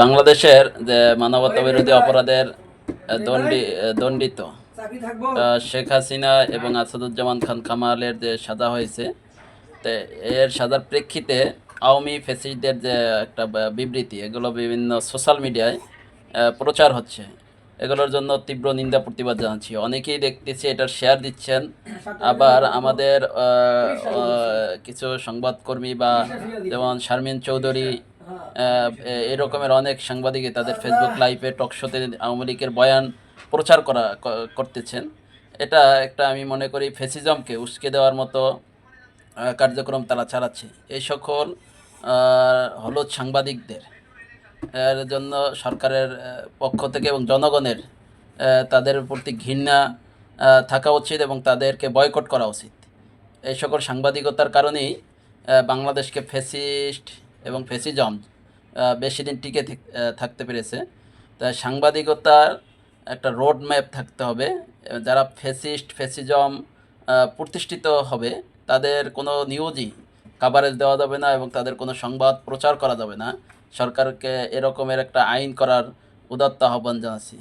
বাংলাদেশের যে মানবতা বিরোধী অপরাধের দণ্ডি দণ্ডিত শেখ হাসিনা এবং আসাদুজ্জামান খান কামালের যে সাজা হয়েছে তে এর সাজার প্রেক্ষিতে আওয়ামী ফেসিসদের যে একটা বিবৃতি এগুলো বিভিন্ন সোশ্যাল মিডিয়ায় প্রচার হচ্ছে। এগুলোর জন্য তীব্র নিন্দা প্রতিবাদ জানাচ্ছি। অনেকেই দেখতেছি এটা শেয়ার দিচ্ছেন। আবার আমাদের কিছু সংবাদকর্মী বা যেমন শারমিন চৌধুরী এরকমের অনেক সাংবাদিকই তাদের ফেসবুক লাইভে টকশোতে আওয়ামী লীগের বয়ান প্রচার করা করতেছেন। এটা একটা আমি মনে করি ফেসিজমকে উস্কে দেওয়ার মতো কার্যক্রম তারা চালাচ্ছে। এই সকল হলুদ সাংবাদিকদের, এর জন্য সরকারের পক্ষ থেকে এবং জনগণের তাদের প্রতি ঘৃণা থাকা উচিত এবং তাদেরকে বয়কট করা উচিত। এই সকল সাংবাদিকতার কারণেই বাংলাদেশকে ফেসিস্ট এবং ফেসিজম বেশি দিন টিকে থেক- থাকতে পেরেছে। তাই সাংবাদিকতার একটা রোড ম্যাপ থাকতে হবে। যারা ফেসিস্ট ফেসিজম প্রতিষ্ঠিত হবে, তাদের কোনো নিউজই কাভারেজ দেওয়া যাবে না এবং তাদের কোনো সংবাদ প্রচার করা যাবে না। সরকারকে এরকমের একটা আইন করার উদাত্ত আহ্বান জানাচ্ছি।